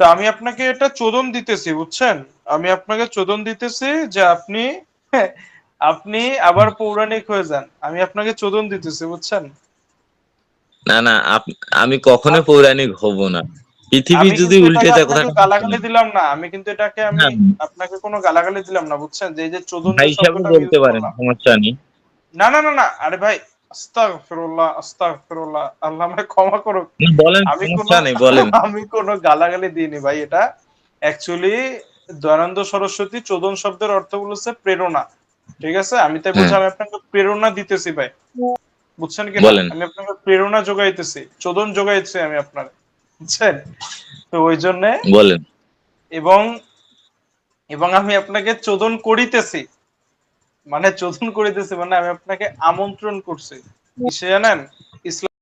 তো আমি আপনাকে এটা চোদন দিতেছি বুঝছেন? আমি আপনাকে চোদন দিতেছি যে আপনি আপনি আবার পৌরাণিক হয়ে যান। আমি আপনাকে চোদন দিতেছি বুঝছেন? না না আমি কখনো পৌরাণিক হব না। পৃথিবী যদি উল্টে যায় কথা গালাগালি দিলাম না। আমি কিন্তু এটাকে আমি আপনাকে কোনো গালাগালি দিলাম না বুঝছেন? যে এই যে চোদন বলতে পারেন সমস্যা নেই। না না না না আরে ভাই আস্তাগফিরুল্লাহ আস্তাগফিরুল্লাহ। আল্লাহ আমাকে ক্ষমা করুক। বলেন আমি বলেন। আমি কোনো গালাগালি দিইনি ভাই এটা অ্যাকচুয়ালি দয়ানন্দ সরস্বতী চোদন শব্দের অর্থ বলেছে প্রেরণা। ঠিক আছে? আমি তাই বলছি হ্যাঁ। আমি আপনাকে প্রেরণা দিতেছি ভাই। বুঝছেন কি আমি আপনাকে প্রেরণা যোগাইতেছি চোদন যোগাইতেছি আমি আপনার। বুঝছেন? তো ওই জন্য বলেন। এবং এবং আমি আপনাকে চোদন করিতেছি। মানে চোদন করে দিয়েছে মানে আমি আপনাকে আমন্ত্রণ করছি। জানেন? ইসলাম